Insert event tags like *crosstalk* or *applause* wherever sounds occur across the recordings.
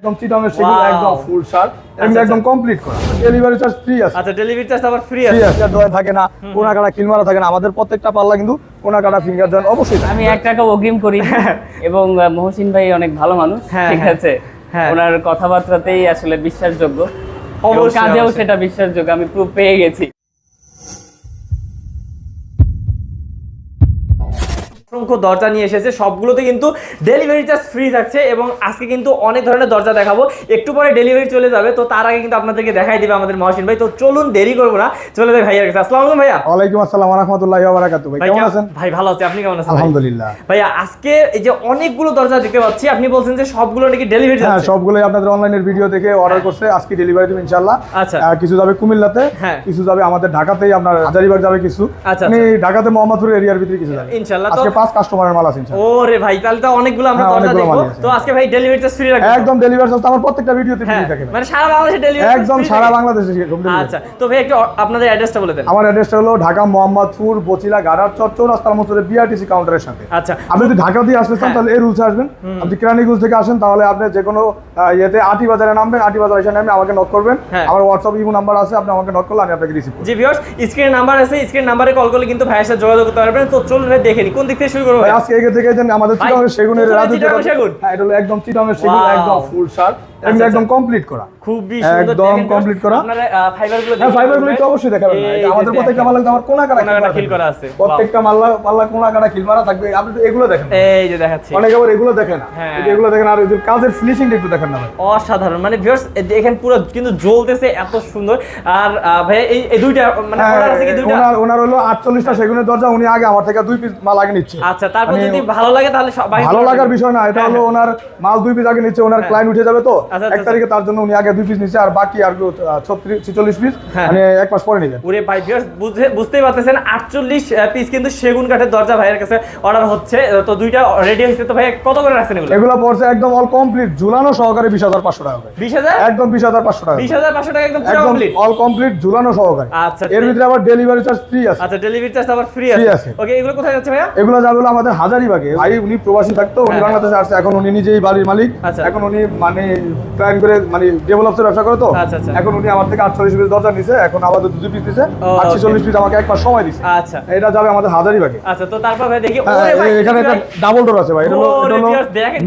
একদম সেগুলো একদম ফুল শার্ট এমনি আচ্ছা, একদম কমপ্লিট করা। ডেলিভারি চার্জ ফ্রি আছে। আচ্ছা ডেলিভারি চার্জ আবার ফ্রি আছে। থাকে না কোনা কাটা কিল মারা থাকে না। আমাদের প্রত্যেকটা পাল্লা কিন্তু কোনা কাটা ফিঙ্গার জয়েন্ট অবশ্যই আমি এক টাকা অগ্রিম করি। *laughs* এবং মহসিন ভাই অনেক ভালো মানুষ হ্যাঁ, ঠিক হ্যাঁ। আছে? হ্যাঁ। ওনার কথাবার্তাতেই আসলে বিশ্বাসযোগ্য। অবশ্যই, কাজেও সেটা বিশ্বাসযোগ্য। আমি প্রুফ পেয়ে গেছি। অসংখ্য দরজা নিয়ে এসেছে। সবগুলোতে কিন্তু ডেলিভারি চার্জ ফ্রি থাকছে এবং আজকে কিন্তু অনেক ধরনের দরজা দেখাবো। একটু পরে ডেলিভারি চলে যাবে তো তার আগে কিন্তু আপনাদেরকে দেখাই দিবে আমাদের মহসিন ভাই। তো চলুন দেরি করব না চলে যাই ভাইয়ার কাছে। আসসালামু আলাইকুম ভাইয়া। ওয়ালাইকুম আসসালাম রাহমাতুল্লাহি ওয়া বারাকাতুহু ভাই কেমন আছেন? ভাই ভালো আছি। আপনি কেমন আছেন? আলহামদুলিল্লাহ। ভাইয়া আজকে এই যে অনেকগুলো দরজা দেখতে পাচ্ছি আপনি বলছেন যে সবগুলো নাকি ডেলিভারি হ্যাঁ সবগুলোই আপনাদের অনলাইনের ভিডিও দেখে অর্ডার করছে। আজকে ডেলিভারি দেবেন ইনশাআল্লাহ। আচ্ছা। কিছু যাবে কুমিল্লাতে হ্যাঁ। কিছু যাবে আমাদের ঢাকাতেই আপনার হাজারিবাগ যাবে কিছু। আচ্ছা, মানে ঢাকাতে মোহাম্মদপুর এরিয়ার ভিতরে কিছু যাবে। ইনশাআল্লাহ পাঁচ কাস্টমারের মাল আছে ওরে ভাই তাহলে তো অনেকগুলো আমরা হ্যাঁ, দরজা দেখব। তো আজকে ভাই ডেলিভারি চার্জ ফ্রি রাখবেন তো? একদম ডেলিভারি চার্জ আমার প্রত্যেকটা ভিডিওতে ফ্রি হ্যাঁ থাকে মানে সারা বাংলাদেশে ডেলিভারি একদম সারা বাংলাদেশে আচ্ছা তো ভাই একটু আপনাদের অ্যাড্রেসটা বলে দেন। আমার অ্যাড্রেসটা হলো ঢাকা মোহাম্মদপুর বচিলা গাড়ার চর রাস্তার মধ্যে বিআরটিসি কাউন্টারের সাথে। আচ্ছা। আপনি যদি ঢাকা দিয়ে আসতে চান হ্যাঁ। তাহলে এই রুলসে আসবেন। আপনি কেরানীগঞ্জ থেকে আসেন তাহলে আপনি যে কোনো ইয়েতে আটি বাজারে নামবেন আটি বাজার এসে নামে আমাকে নক করবেন। আমার হোয়াটসঅ্যাপ ইমো নাম্বার আছে আপনি আমাকে নক করলে আমি আপনাকে রিসিভ জি ভিউয়ার্স স্ক্রিনে নাম্বার আছে স্ক্রিন নাম্বারে কল করলে কিন্তু ভাইয়ের সাথে যোগাযোগ করতে পারবেন। তো চলুন দেখে কোন দিক থেকে শুরু করব? আজকে এগে থেকে আমাদের ভাই, সেগুনের রাজু? হ্যাঁ এটা হলো একদম চিটাগের সেগুন একদম ফুল শার্ট এমনি একদম কমপ্লিট করা। খুবই সুন্দর একদম দেখেন করা। আপনারা ফাইবার হ্যাঁ ফাইবার তো অবশ্যই দেখাবেন আমাদের প্রত্যেকটা মাল্লা আমার কোনা কাটা খিল করা আছে। প্রত্যেকটা মাল্লা পাল্লা কোনা কাটা খিল মারা থাকবে। আপনি তো এগুলো দেখেন এই যে দেখাচ্ছি। অনেক আবার এগুলো দেখে না। হ্যাঁ। এই যে এগুলো দেখেন আর এদের কাজের ফিনিশিংটা একটু দেখেন না অসাধারণ। মানে ভিউয়ার্স দেখেন পুরো কিন্তু জ্বলতেছে এত সুন্দর। আর ভাই এই এই দুইটা মানে হ্যাঁ, অর্ডার আছে কি দুইটা? ওনার ওনার হলো আটচল্লিশটা সেগুনের দরজা উনি আগে আমার থেকে দুই পিস মাল আগে নিচ্ছে। আচ্ছা তারপর মানে যদি ভালো লাগে তাহলে ভালো লাগার বিষয় না এটা হলো ওনার মাল দুই পিস আগে নিচ্ছে ওনার ক্লায়েন্ট উঠে যাবে তো। এক আচ্ছা, তারিখে তার জন্য উনি আগে দুই পিস নিচ্ছে আর বাকি আর ছত্রিশ ছিচল্লিশ পিস হ্যাঁ। মানে এক মাস পরে নেবেন ওরে ভাই ভিউয়ার্স বুঝতেই পারতেছেন আটচল্লিশ পিস কিন্তু সেগুন কাঠের দরজা ভাইয়ের কাছে অর্ডার হচ্ছে। তো দুইটা রেডি হয়েছে তো ভাই কত করে রাখছেন এগুলো? এগুলো পড়ছে একদম অল কমপ্লিট ঝুলানো সহকারে বিশ হাজার পাঁচশো টাকা। বিশ হাজার? একদম বিশ হাজার পাঁচশো টাকা বিশ হাজার পাঁচশো টাকা একদম কমপ্লিট অল কমপ্লিট ঝুলানো সহকারে। আচ্ছা, এর ভিতরে আবার ডেলিভারি চার্জ ফ্রি আছে। আচ্ছা ডেলিভারি চার্জ আবার ফ্রি আছে। ওকে এগুলো কোথায় যাচ্ছে ভাইয়া? এগুলো যাবে হলো আমাদের হাজারিবাগে। ভাই উনি প্রবাসী থাকতো উনি হ্যাঁ। বাংলাদেশে আসছে এখন উনি নিজেই বাড়ির মালিক। আচ্ছা। এখন উনি মানে করে মানে ডেভেলপসের ব্যবসা করে তো? আচ্ছা, আচ্ছা। এখন উনি আমার থেকে আটচল্লিশ পিস দরজা নিছে এখন আবার দুই পিস দিছে. ছেচল্লিশ পিস আমাকে এক মাস সময় দিছে। আচ্ছা। এটা যাবে আমাদের হাজারিবাগে আচ্ছা তো তারপর ভাই দেখি হ্যাঁ, এখানে একটা ডাবল ডোর আছে ভাই এটা হলো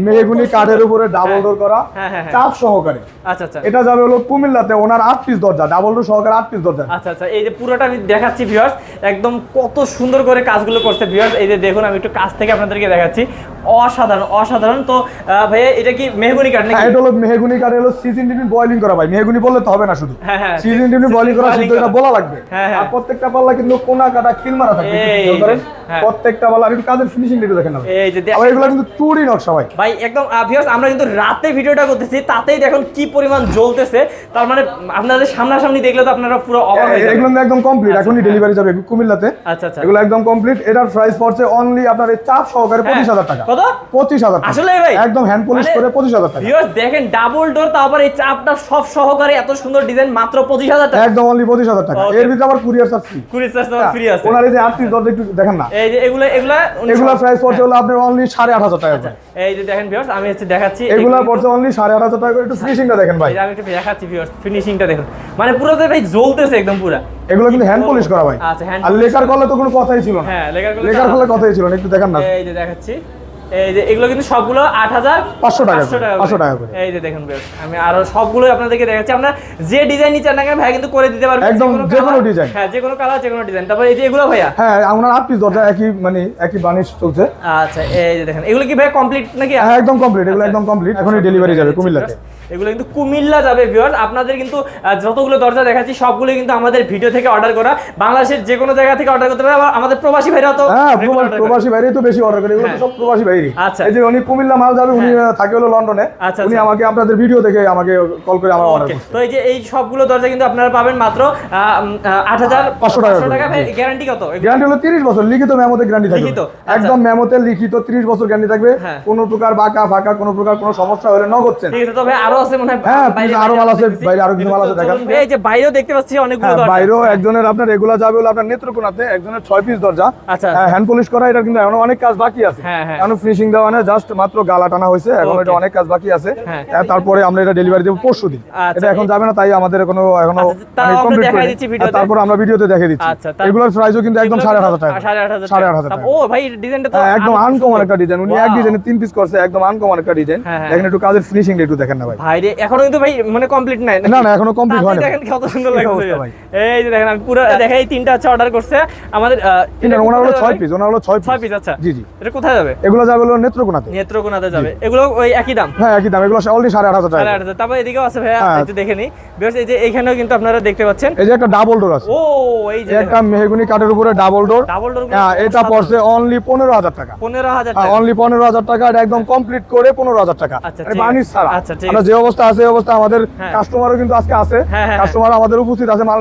মেহগুনি কাঠের উপরে ডাবল ডোর করা হ্যাঁ, হ্যাঁ, হ্যাঁ। চাপ সহকারে। আচ্ছা আচ্ছা। এটা যাবে হলো কুমিল্লাতে ওনার আট পিস দরজা ডাবল ডোর সহকারে আট পিস দরজা। আচ্ছা আচ্ছা এই যে পুরোটা আমি দেখাচ্ছি ভিউয়ার্স একদম কত সুন্দর করে কাজগুলো করছে ভিউয়ার্স এই যে দেখুন আমি একটু কাজ থেকে আপনাদেরকে দেখাচ্ছি। অসাধারণ অসাধারণ। তো ভাইয়া এটা কি মেহগুনি কাঠ হ্যাঁ নাকি? এটা হলো মেহগুনি কাঠের হলো সিজন ডিপি বয়লিং করা ভাই। মেহগুনি বললে তো হবে না শুধু। হ্যাঁ, হ্যাঁ। সিজন season বয়লিং করা শুধু এটা বলা লাগবে। হ্যাঁ, হ্যাঁ। আর প্রত্যেকটা পাল্লা কিন্তু কোনা কাটা কিল মারা করেন। হ্যাঁ। প্রত্যেকটা পাল্লা আর একটু কাজের ফিনিশিং একটু দেখেন না এই যে আবার এগুলো কিন্তু চুরি নকশা ভাই। ভাই একদম ভিউয়ার্স আমরা কিন্তু রাতে ভিডিওটা করতেছি তাতেই দেখুন কি পরিমাণ জ্বলতেছে। তার মানে আপনাদের সামনাসামনি দেখলে তো আপনারা পুরো অবাক হয়ে যাবেন। এগুলো একদম কমপ্লিট আচ্ছা, এখনই। ডেলিভারি যাবে কুমিল্লাতে। আচ্ছা আচ্ছা। এগুলো একদম কমপ্লিট এটার প্রাইস পড়ছে অনলি আপনার চাপ সহকারে হ্যাঁ। পঁচিশ হাজার টাকা। কত? পঁচিশ হাজার আসলে ভাই? একদম হ্যান্ড পলিশ মানে- করে পঁচিশ হাজার টাকা। দেখেন ডাবল ডোর তারপর এই চাপটা সব সহকারে এত সুন্দর ডিজাইন মাত্র পঁচিশ হাজার টাকা। একদম অনলি পঁচিশ হাজার টাকা। এর ভিতরে আবার কুরিয়ার চার্জ ফ্রি কুড়ি চার্জ ফ্রি আছে। ওনার এই যে আট দরজা একটু দেখেন না। এই যে এগুলো এগুলা এগুলা প্রাইস পড়ছে হলো আপনার অনলি সাড়ে আট হাজার টাকা এই যে দেখেন ভিউয়ার্স আমি হচ্ছে দেখাচ্ছি এগুলা পড়ছে অনলি সাড়ে আট হাজার টাকা একটু ফিনিশিংটা দেখেন ভাই। আমি একটু দেখাচ্ছি ভিউয়ার্স ফিনিশিংটা দেখুন। মানে পুরো ভাই জ্বলতেছে একদম পুরো। এগুলো কিন্তু হ্যান্ড পলিশ করা ভাই। আচ্ছা, আর লেকার করলে তো কোনো কথাই ছিল না। হ্যাঁ লেখার লেকার করলে কথাই ছিল না। একটু দেখেন না। এই যে দেখাচ্ছি। এই যে এগুলো কিন্তু সবগুলো আট হাজার 500 টাকা করে, 500 টাকা করে। এই যে দেখুন আমি আরও সবগুলো আপনাদেরকে দেখাচ্ছি। আমরা যে ডিজাইন নিচ্ছেন না ভাই কিন্তু করে দিতে পারবেন। একদম যে কোনো colour- হ্যাঁ যে কোনো কালার যে কোনো ডিজাইন তারপর এই যে এগুলো ভাইয়া? হ্যাঁ ওনার আট পিস দরজা একই মানে একই বানিশ চলছে। আচ্ছা এই যে দেখেন এগুলো কি ভাই কমপ্লিট নাকি? হ্যাঁ একদম কমপ্লিট এগুলো আচ্ছা। একদম কমপ্লিট এখনই ডেলিভারি যাবে কুমিল্লাতে। এগুলো কিন্তু কুমিল্লা যাবে ভিউয়ার্স আপনাদের কিন্তু যতগুলো দরজা দেখাচ্ছি সবগুলো কিন্তু আমাদের ভিডিও থেকে অর্ডার করা। বাংলাদেশের যে কোনো জায়গা থেকে অর্ডার করতে পারে আমাদের প্রবাসী ভাইরা তো হ্যাঁ প্রবাসী- বাইরে তো বেশি অর্ডার করে। এগুলো। সব প্রবাসী বাইরে আচ্ছা। এই যে উনি কুমিল্লা মাল যাবে উনি থাকে হলো লন্ডনে আচ্ছা, উনি আচ্ছা। আমাকে আপনাদের ভিডিও দেখে আমাকে কল করে আমার অর্ডার তো এই যে এই সবগুলো দরজা কিন্তু আপনারা পাবেন মাত্র আট হাজার 500 টাকা গ্যারান্টি কত গ্যারান্টি হলো 30 বছর লিখিত মেমোতে গ্যারান্টি থাকবে আচ্ছা। একদম মেমোতে লিখিত 30 বছর গ্যারান্টি থাকবে হ্যাঁ। কোনো প্রকার বাঁকা ফাঁকা কোনো প্রকার কোনো সমস্যা হলে নগদ ঠিক আছে তবে আরও আছে মনে হয় হ্যাঁ, বাইরে- আরও মাল আছে, বাইরে আরও কিছু মাল আছে, দেখান। এই যে বাইরেও দেখতে পাচ্ছি অনেকগুলো হ্যাঁ দরজা। বাইরেও একজনের আপনার এগুলা যাবে হলো আপনার নেত্রকোনাতে একজনের ছয় পিস দরজা আচ্ছা। হ্যান্ড পলিশ করা এটা কিন্তু এখনও অনেক কাজ বাকি আছে হ্যাঁ, হ্যাঁ। এখনও ফিনিশিং দেওয়া না জাস্ট মাত্র গালা টানা হয়েছে এখন এটা অনেক কাজ বাকি আছে। হ্যাঁ। তারপরে আমরা এটা ডেলিভারি দেবো পরশু দিন। আচ্ছা, এটা এখন যাবে না তাই আমাদের কোনো এখনও আচ্ছা, কমপ্লিট করে তারপর আমরা ভিডিওতে দেখে দিচ্ছি। আচ্ছা, এগুলোর প্রাইসও কিন্তু একদম সাড়ে আট হাজার টাকা। সাড়ে আট হাজার টাকা। ও ভাই ডিজাইনটা তো হ্যাঁ, একদম আনকমন একটা ডিজাইন উনি এক ডিজাইনে তিন পিস করছে একদম আনকমন একটা ডিজাইন হ্যাঁ। দেখেন একটু কাজের ফিনিশিং একটু দেখেন না ভাই। ভাই রে এখনও কিন্তু ভাই মানে কমপ্লিট নাই না না এখনও কমপ্লিট হয়নি দেখেন কত সুন্দর লাগছে ভাই? এই যে দেখেন আমি পুরো দেখাই তিনটা আছে অর্ডার করছে। আমাদের তিনটা, ওনার হলো ছয় পিস ওনার হলো ছয় পিস আচ্ছা। জি জি। এটা কোথায় যাবে? এগুলো যাবে হলো নেত্রকোনাতে। নেত্রকোনাতে যাবে। এগুলো ওই একই দাম? হ্যাঁ একই দাম। এগুলো অলরেডি সাড়ে আট হাজার টাকা সাড়ে আট হাজার। তারপর এদিকেও আছে ভাইয়া হ্যাঁ। একটু দেখে নিই। Viewers, এই যে এখানেও কিন্তু আপনারা দেখতে পাচ্ছেন। এই যে একটা ডাবল ডোর আছে। ও এই যে একটা মেহগুনি কাঠের উপরে ডাবল ডোর ডাবল ডোর হ্যাঁ এটা পড়ছে অনলি পনেরো হাজার টাকা। পনেরো হাজার হ্যাঁ টাকা। অনলি পনেরো হাজার টাকা এটা একদম কমপ্লিট করে পনেরো হাজার টাকা। আচ্ছা, মানে বার্নিশ ছাড়া। আচ্ছা, আমরা যে অবস্থা আছে এই অবস্থা আমাদের হ্যাঁ। কাস্টমারও কিন্তু আজকে আছে। হ্যাঁ, হ্যাঁ, কাস্টমার আমাদের উপস্থিত আছে মাল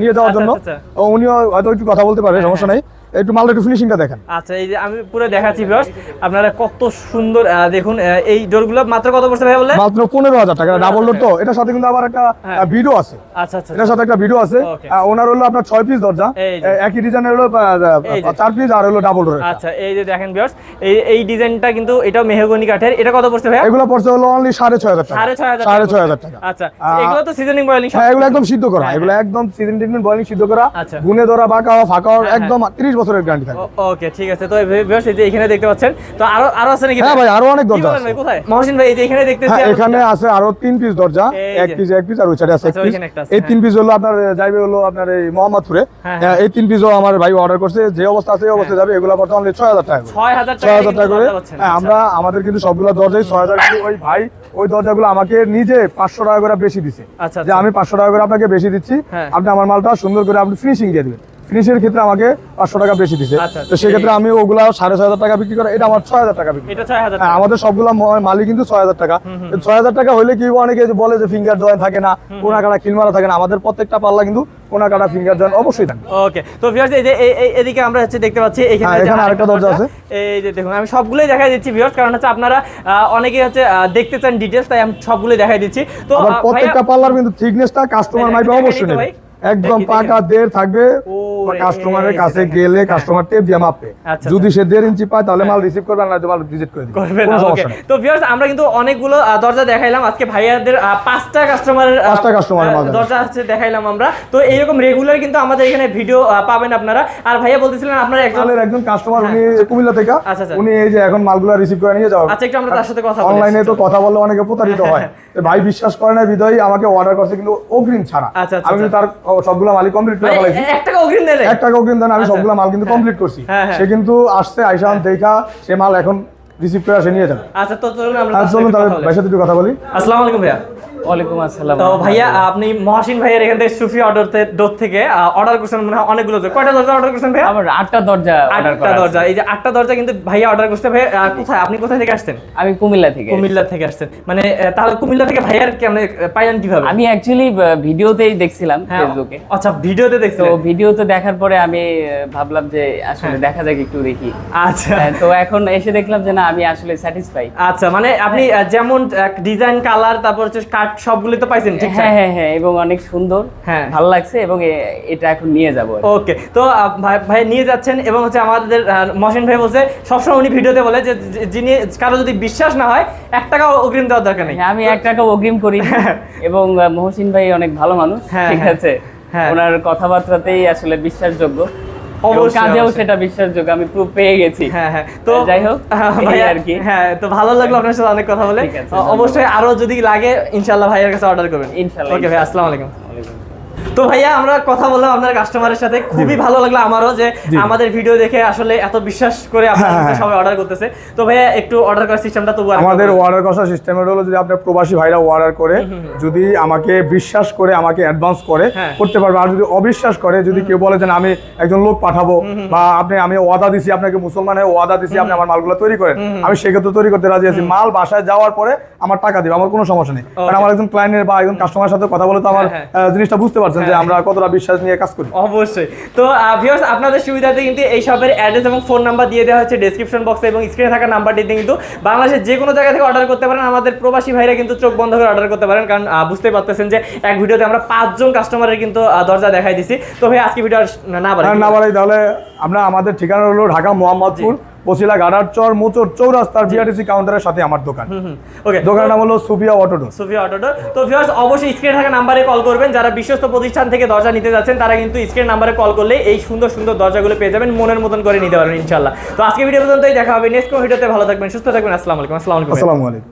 নিয়ে যাওয়ার আচ্ছা, জন্য আচ্ছা, উনিও হয়তো একটু কথা বলতে পারে সমস্যা নাই। একটু মালটা একটু ফিনিশিংটা দেখেন। আচ্ছা এই যে আমি পুরো দেখাচ্ছি ভিউয়ার্স আপনারা কত সুন্দর দেখুন এই ডোরগুলো মাত্র কত পড়ছে ভাই বলে মাত্র পনেরো হাজার টাকা ডাবল ডোর তো। এটার সাথে কিন্তু আবার একটা হ্যাঁ। ভিডিও আছে। আচ্ছা আচ্ছা এটার সাথে একটা ভিডিও আছে। ওনার হলো আপনার ছয় পিস দরজা। একই ডিজাইনের হলো চার পিস আর হলো ডাবল ডোর আচ্ছা এই যে দেখেন ভিউয়ার্স এই এই ডিজাইনটা কিন্তু এটাও মেহগনি কাঠের। এটা কত পড়ছে ভাইয়া? এগুলো পড়ছে হলো অনলি টাকা। টাকা আচ্ছা এগুলো তো সিজনিং বয়েলিং হ্যাঁ এগুলো একদম সিদ্ধ করা। হ্যাঁ, এগুলো একদম সিজন ট্রিটমেন্ট বয়লিং সিদ্ধ করা। আচ্ছা। গুনে ধরা বাঁকা হওয়া ফাঁকা হওয়া হ্যাঁ, একদম তিরিশ বছরের গ্যারান্টি থাকে। ওকে ঠিক আছে। তো ভিউয়ার্স এই যে এখানে দেখতে পাচ্ছেন তো আরও আরও আছে নাকি? হ্যাঁ ভাই আরও অনেক দরজা আছে। ভাই কোথায়? মহসিন ভাই এই যে এখানে দেখতেছি হ্যাঁ এখানে আছে আরও তিন পিস দরজা এক পিস এক পিস আর ওই সাইডে আছে আচ্ছা, এই হ্যাঁ। তিন পিস হলো আপনার যাইবে হলো আপনার এই মোহাম্মদপুরে। হ্যাঁ, হ্যাঁ, এই তিন পিসও আমার ভাই অর্ডার করছে। যে অবস্থা আছে এই অবস্থা যাবে। এগুলো বর্তমানে ছয় হাজার টাকা। ছয় হাজার টাকা করে। হ্যাঁ, আমরা আমাদের কিন্তু সবগুলো দরজাই ছয় হাজার ওই ভাই ওই দরজাগুলো আমাকে নিজে পাঁচশো টাকা করে বেশি দিছে। আচ্ছা, যে আচ্ছা। আমি পাঁচশো টাকা করে আপনাকে বেশি দিচ্ছি। হ্যাঁ। আপনি আমার মালটা সুন্দর করে আপনি ফিনিশিং দিয়ে দিবেন। ফিনিশের ক্ষেত্রে আমাকে পাঁচশো টাকা বেশি দিছে। আচ্ছা, তো সেক্ষেত্রে আমি ওগুলা সাড়ে ছয় টাকা বিক্রি করে এটা আমার ছয় হাজার টাকা বিক্রি হ্যাঁ, আমাদের সবগুলা ম- মালই কিন্তু ছয় হাজার টাকা। ছয় হাজার টাকা হলে কি অনেকে বলে যে ফিঙ্গার জয়েন থাকে না কোনা কাটা খিল মারা থাকে না। আমাদের প্রত্যেকটা পাল্লা কিন্তু কোনা কাটা ফিঙ্গার জয়েন অবশ্যই থাকে। ওকে তো ভিউয়ার্স এই যে এই- এই- এদিকে আমরা হচ্ছে দেখতে পাচ্ছি এখানে হ্যাঁ, এখানে আরেকটা দরজা আছে। এই যে দেখুন আমি সবগুলোই দেখাই দিচ্ছি ভিউয়ার্স কারণ হচ্ছে আপনারা অনেকে হচ্ছে দেখতে চান ডিটেলস তাই আমি সবগুলোই দেখাই দিচ্ছি। তো প্রত্যেকটা পাল্লার কিন্তু থিকনেসটা কাস্টমার ভাই, মাইপে অবশ্যই দিতো নেবে। একদম পাকা দের থাকবে কাস্টমারের কাছে গেলে হ্যাঁ। কাস্টমার টেপ দিয়ে মাপবে। আচ্ছা, যদি সে দেড় ইঞ্চি পায় তাহলে মাল রিসিভ করবে না মাল রিজেক্ট করে দিবে। করবে না ওকে তো ভিউয়ার্স আমরা কিন্তু অনেকগুলো দরজা দেখাইলাম। আজকে ভাইয়াদের পাঁচটা কাস্টমারের পাঁচটা এর মাল দরজা হচ্ছে দেখাইলাম আমরা। তো এইরকম রেগুলার কিন্তু আমাদের এখানে ভিডিও পাবেন আপনারা। আর ভাইয়া বলতেছিলেন আপনারা একজন একজন কাস্টমার উনি কুমিল্লা থেকে। আচ্ছা, আচ্ছা। উনি এই যে এখন মালগুলো রিসিভ করে নিয়ে যাওয়া আচ্ছা একটু আমরা তার সাথে কথা বলি অনলাইনে তো কথা বললে অনেকে প্রতারিত হয়। ভাই বিশ্বাস করে না বিদয় আমাকে অর্ডার করছে কিন্তু অগ্রিম ছাড়া। আচ্ছা, আচ্ছা, আমি তার সবগুলো মালই কমপ্লিট করে ভাই, ফেলাইছি। এক টাকা অগ্রিম দেন এক টাকা অগ্রিম দেন আমি সবগুলো মাল কিন্তু কমপ্লিট করছি। হ্যাঁ, হ্যাঁ। সে কিন্তু আসছে আইসান দেখা সে মাল এখন রিসিভ করে সে নিয়ে যাবে। আচ্ছা তো চলুন আমরা চলুন তাহলে। ভাইয়ের সাথে একটু কথা বলি। আসসালামু আলাইকুম ভাইয়া। ওয়ালাইকুম আসসালাম তো ভাইয়া আপনি মহাসিন ভাইয়ের এখান থেকে সুফি অর্ডার ডোর থেকে অর্ডার করছেন মনে অনেকগুলো কয়টা দরজা অর্ডার করছেন ভাইয়া? আমার আটটা দরজা আটটা দরজা দরজা। এই যে আটটা দরজা কিন্তু ভাইয়া অর্ডার করতে ভাই কোথায়? আপনি কোথায় থেকে আসছেন? আমি কুমিল্লা থেকে কুমিল্লা থেকে আসছেন। মানে তাহলে কুমিল্লা থেকে ভাইয়ার কেমন পাইলেন কীভাবে? আমি অ্যাকচুয়ালি ভিডিওতেই দেখছিলাম হ্যাঁ, ফেসবুকে আচ্ছা ভিডিওতে তো দেখছিলেন ভিডিওতে দেখার পরে আমি ভাবলাম যে আসলে হ্যাঁ। দেখা যাক একটু দেখি। আচ্ছা। হ্যাঁ, তো এখন এসে দেখলাম যে না আমি আসলে স্যাটিসফাই আচ্ছা মানে আপনি যেমন ডিজাইন কালার তারপর হচ্ছে কাট সবগুলো তো পাইছেন ঠিক হ্যাঁ হ্যাঁ হ্যাঁ এবং অনেক সুন্দর হ্যাঁ। ভালো লাগছে এবং এটা এখন নিয়ে যাব। ওকে তো ভাই ভাই নিয়ে যাচ্ছেন এবং হচ্ছে আমাদের মহসিন ভাই বলছে সবসময় উনি ভিডিওতে বলে যে যিনি কারও যদি বিশ্বাস না হয় এক টাকা অগ্রিম দেওয়ার দরকার নেই হ্যাঁ, আমি এক টাকা অগ্রিম করি এবং আহ, মহসিন ভাই অনেক ভালো মানুষ হ্যাঁ, ঠিক হ্যাঁ। আছে হ্যাঁ। ওনার কথাবার্তাতেই আসলে বিশ্বাসযোগ্য এবং কাজেও। সেটা বিশ্বাসযোগ্য আমি প্রুফ পেয়ে গেছি হ্যাঁ হ্যাঁ তো যাই হোক, আর কি। হ্যাঁ তো ভালো লাগল আপনার সাথে অনেক কথা বলে অবশ্যই আরও যদি লাগে ইনশাল্লাহ ভাইয়ের কাছে অর্ডার করবেন ইনশাল্লাহ, ওকে ভাই। আসসালামু আলাইকুম তো ভাইয়া আমরা কথা বললাম আপনার কাস্টমারের সাথে। খুবই ভালো লাগল আমারও যে আমাদের ভিডিও দেখে আসলে এত বিশ্বাস করে আপনার হ্যাঁ, হ্যাঁ। সবাই অর্ডার করতেছে। তো ভাইয়া একটু অর্ডার করার সিস্টেমটা আরেকবার আমাদের অর্ডার করার সিস্টেম হলো যদি আপনার প্রবাসী ভাইরা অর্ডার করে যদি আমাকে বিশ্বাস করে আমাকে অ্যাডভান্স করে হ্যাঁ। করতে পারবে। আর যদি অবিশ্বাস করে যদি কেউ বলে যে আমি একজন লোক পাঠাবো বা আপনি আমি ওয়াদা দিছি আপনাকে মুসলমান হয়ে ওয়াদা দিছি আপনি আমার মালগুলো তৈরি করেন। আমি সেক্ষেত্রে তৈরি করতে রাজি আছি। মাল বাসায় যাওয়ার পরে আমার টাকা দিবে আমার কোনো সমস্যা নেই। কারণ আমার একজন ক্লায়েন্টের বা একজন কাস্টমারের সাথে কথা বলে তো আমার হ্যাঁ, জিনিসটা বুঝতে পারছেন যে আমরা কতটা বিশ্বাস নিয়ে কাজ করি। অবশ্যই। তো ভিউয়ার্স আপনাদের সুবিধাতে কিন্তু এই শপের অ্যাড্রেস এবং ফোন নাম্বার দিয়ে দেওয়া হচ্ছে ডেসক্রিপশন বক্সে এবং স্ক্রিনে থাকা নাম্বারটিতে কিন্তু বাংলাদেশের যে কোনো জায়গা থেকে অর্ডার করতে পারেন। আমাদের প্রবাসী ভাইরা কিন্তু চোখ বন্ধ করে অর্ডার করতে পারেন। কারণ বুঝতে পারতেছেন যে এক ভিডিওতে আমরা পাঁচজন কাস্টমারের কিন্তু দরজা দেখাই দিছি। তো ভাই আজকে ভিডিও না বাড়াই না বাড়াই তাহলে আমরা আমাদের ঠিকানা হলো ঢাকা মোহাম্মদপুর। বসিলা গাডার চর মোচর চৌরাস্তার বিআরটিসি কাউন্টারের সাথে আমার দোকান। ওকে দোকানের নাম হলো সুফিয়া অটোডোর সুফিয়া অটোডো তো ভিউয়ার্স অবশ্যই স্ক্রিনে থাকা নাম্বারে কল করবেন। যারা বিশ্বস্ত প্রতিষ্ঠান থেকে দরজা নিতে যাচ্ছেন তারা কিন্তু স্ক্রিন নাম্বারে কল করলে এই সুন্দর সুন্দর দরজাগুলো পেয়ে যাবেন। মনের মতন করে নিতে পারবেন ইনশাআল্লাহ। তো আজকে ভিডিও পর্যন্তই দেখা হবে নেক্সট কোনো ভিডিওতে ভালো থাকবেন সুস্থ থাকবেন। আসসালামু আলাইকুম। আসসালামু আলাইকুম। আসসালামু আলাইকুম।